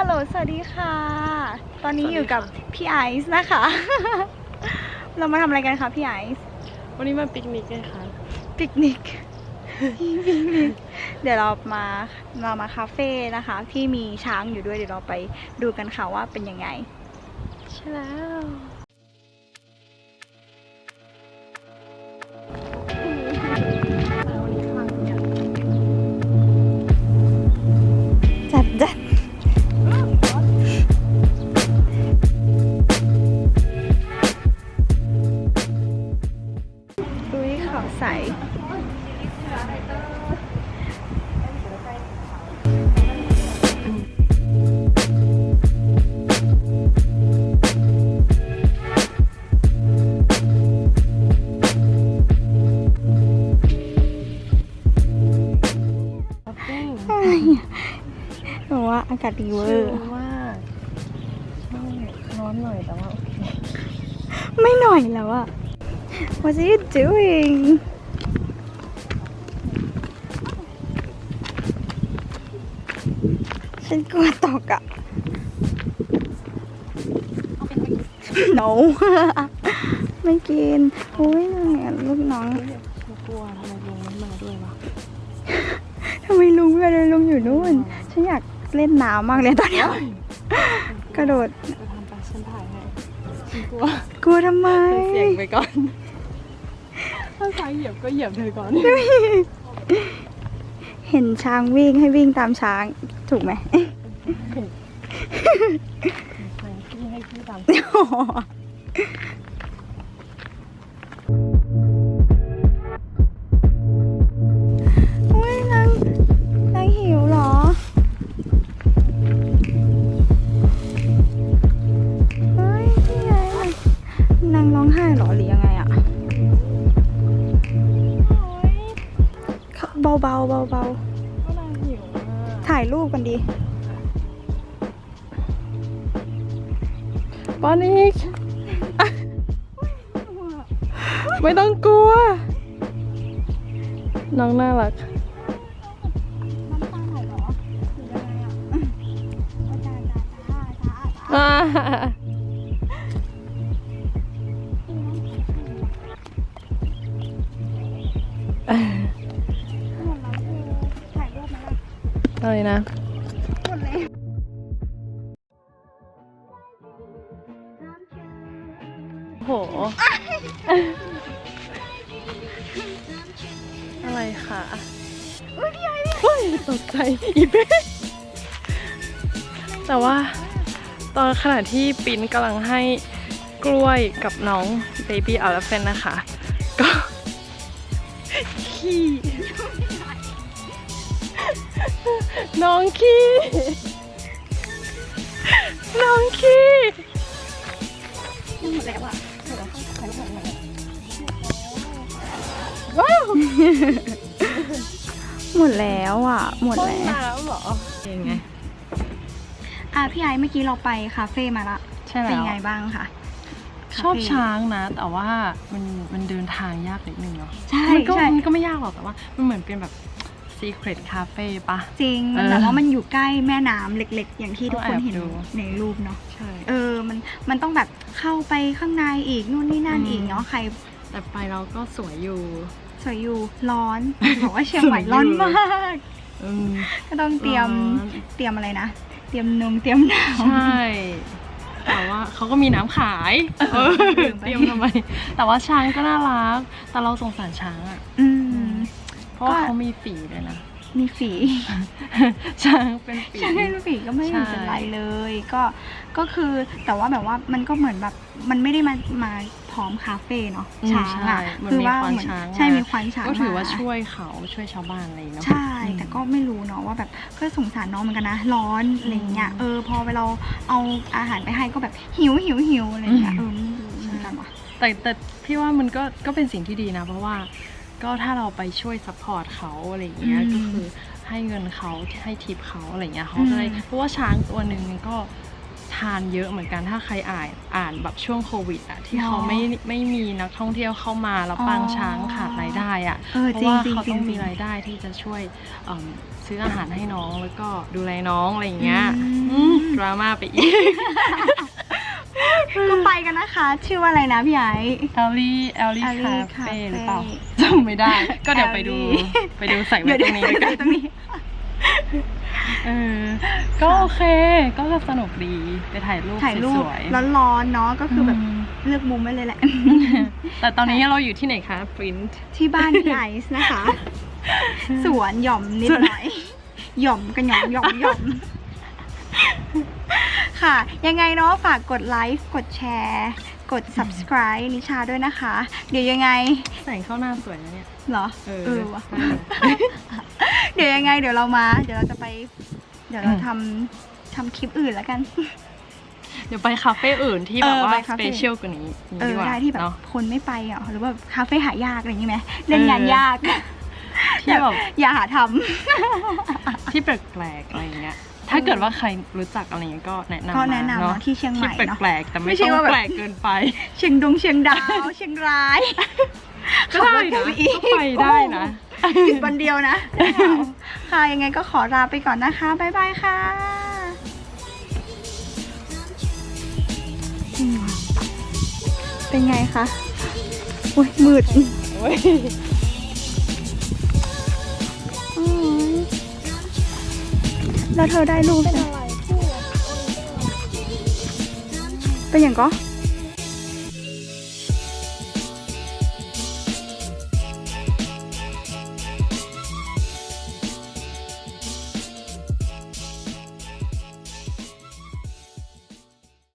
ฮัลโหล สวัสดีค่ะ ตอนนี้อยู่กับพี่ไอซ์นะคะ เรามาทำอะไรกันคะพี่ไอซ์ วันนี้มาปิกนิกเลยค่ะ ปิกนิก ปิกนิก เดี๋ยวเรามาเรามาคาเฟ่นะคะ ที่มีช้างอยู่ด้วย เดี๋ยวเราไปดูกันค่ะว่าเป็นยังไง ใช่แล้ว บอกว่าอากาศดีเวอชิลร์มากใช่ร้อนหน่อยแต่ว่าโอเคไม่หน่อยแล้วอะ What are you doing ฉันกลัวตกอะ no ไม่กินอุ้ยลูกน้องฉันกลัวทำไมลุงไม่มาด้วยวะ ทำไมลุงไม่ได้ลุงอยู่นู่น ฉันอยากเล่นน้ำมากเลยตอนเนี้ยกระโดดจะทำไปฉันถ่ายให้ฉันกลัวกลัวทำไม เสียงไปก่อน ถ้าใครเหยียบก็เหยียบเธอก่อน เห็นช้างวิ่งให้วิ่งตามช้างถูกไหมใครพี่ให้พี่ตาม บาๆเบาๆเบาก็นางหิวมากๆถ่ายรูปกันดีปอนิกไม่ต้องกลัว น้องน่ารัก น้ำตาไหลเหรอหรือยังไงอะจ้าจ้าจ้าจ้าจ้าอ่า อะไรนะโห อะไรคะอุ้ยตกใจอีเบ้แต่ว่าตอนขณะที่ปิ้นกำลังให้กล้วยกับน้องเบบี้อัลเฟนนะคะ ก็ขี้ น้องขี้น้องขี้ว้าวหมดแล้วอะ หมดต้นแล้วน้ำเหรอยังไง อะพี่ไอซ์เมื่อกี้เราไปคาเฟ่มาละใช่เป็นแล้วยังไงบ้างคะชอบคเฟ่ช้างนะ แต่ว่ามันมันเดินทางยากนิดนึงเนาะใช่มันก็ใช่ มันก็ไม่ยากหรอกแต่ว่า มันเหมือนเป็นแบบ secret cafe ปะ จริงเออแต่ว่ามันอยู่ใกล้แม่น้ำเล็ก ๆ อย่างที่ทุกคนต้องแอบเห็นดู ในรูปเนาะใช่ เออมันมันต้องแบบเข้าไปข้างในอีกนู่นนี่นั่นอืม อีกเนาะใครแต่ไปเราก็สวยอยู่ สวยอยู่ร้อน บอกว่าเชียงใหม่สวยอยู่ ร้อนมาก อืม ก็ต้องเตรียมร้อน เตรียมอะไรนะเตรียมนมเตรียมน้ำใช่ แต่ว่าเขาก็มีน้ำขายเออลืมไปเตรียมทำไม แต่ว่าช้างก็น่ารัก แต่เราสงสารช้างอะอืม เพราะว่าก็เขามีฝีด้วยนะ มีฝีช้างเป็นฝี ใช่เป็นฝีก็ไม่ใช่เป็นไรเลย ก็ก็คือแต่ว่าแบบว่ามันก็เหมือนแบบมันไม่ได้มามาพร้อมคาเฟ่เนาะอืมช้างใช่อะมันคือมีว่าควานเหมือนช้างใช่มามีควานช้างก็ถือว่ามาช่วยเขาช่วยชาวบ้านอะไรอย่างเงี้ยเนาะ ใช่อืมแต่ก็ไม่รู้เนาะว่าแบบก็สงสารน้องเหมือนกันนะ ร้อนอะไรเงี้ยอืมเออพอไปเราเอาอาหารไปให้ก็แบบหิวหิวหิวอะไรเงี้ยอืเอมอไม่รู้เหมือนกันว่ะ แต่แต่พี่ว่ามันก็ก็เป็นสิ่งที่ดีนะ เพราะว่า ก็ถ้าเราไปช่วยซัพพอร์ตเขาอะไรอย่างเงี้ยอืมก็คือให้เงินเขาให้ทิปเขาอะไรอย่างเงี้ยเขาจะได้อืมเพราะว่าช้างตัวหนึ่งมันก็ถทานเยอะเหมือนกันถ้าใครอ่านอ่านแบบช่วงโควิดอะที่หรอเขาไม่ไม่มีนักท่องเที่ยวเข้ามาแล้วอ๋อปางช้างขาดรายได้อะเออเพจราะริงว่าจริงเขาจริต้องงจริมีงรายได้ที่จะช่วยเอิ่มซื้ออาหารให้น้องแล้วก็ดูแลน้องอะไรอย่างเงี้ยอืมอืมดราม่าไปอีก ก็ไปกันนะคะ ชื่อว่าอะไรนะพี่ไอ้แอลลี่แอลลี่ Ellie คาเฟ่ Cafe หรือเปล่าจำไม่ได้ ก็เดี๋ยวไปดู Ellie ไปดูใส่ไว้ตรงนี้แล้วกันตรงนี้เออก็โอเค ก็สนุกดีไปถ่ายรูปถ่ายรูสปวยร้อนๆเนาะก็คือแบบมเลือกมุมไว้เลยแหละ แต่ตอนนี้เราอยู่ที่ไหนคะปรินท์ที่บ้านพี่ไอซ์นะคะ สวนหย่อมนิดหน่อยหย่อมกันหย่อมหย่อมหย่อม ค่ะ ยังไงเนาะฝากกดไลค์กดแชร์ กด subscribe นิชาด้วยนะคะ เดี๋ยวยังไงแสงเข้าหน้าสวยนะเนี่ย เหรอเออเออวะได้เลยเดี๋ยวยังไง เดี๋ยวเรามา เดี๋ยวเราจะไป เดี๋ยวเราอืมทำทำคลิปอื่นแล้วกัน เดี๋ยวไปคาเฟ่อื่นที่แบบเออว่าไปสคาเฟ่เปเชียลกว่านี้เออดีกว่าได้ที่แบบเนาะคนไม่ไปอะหรือว่าคาเฟ่หายากอะไรอย่างงี้ไหมเล่นงานเออยากที่แบบอย่าหาทำที่แปลกๆอะไรอย่างเงี้ย ถ้าเกิดว่าใครรู้จักอะไรเงี้ยก็แนะนำก็มาแนะนำเนาะเนาะที่เชียงใหม่ที่เนาะแปลกๆแต่ไม่ไม่ใช่ต้องว่าแบบแปลกเกินไป เชียงดงเชียงดาวเชียงรายขับรถได้กันนะไปอีกก็ไปได้นะโอ้โหหยุดวันเดียวนะ ค่ะยังไงก็ขอลาไปก่อนนะคะบ๊ายบายค่ะอืมเป็นไงคะอุ้ยมืดอืม แล้วเธอได้รูปเป็นอะไรเป็นอย่างก็เ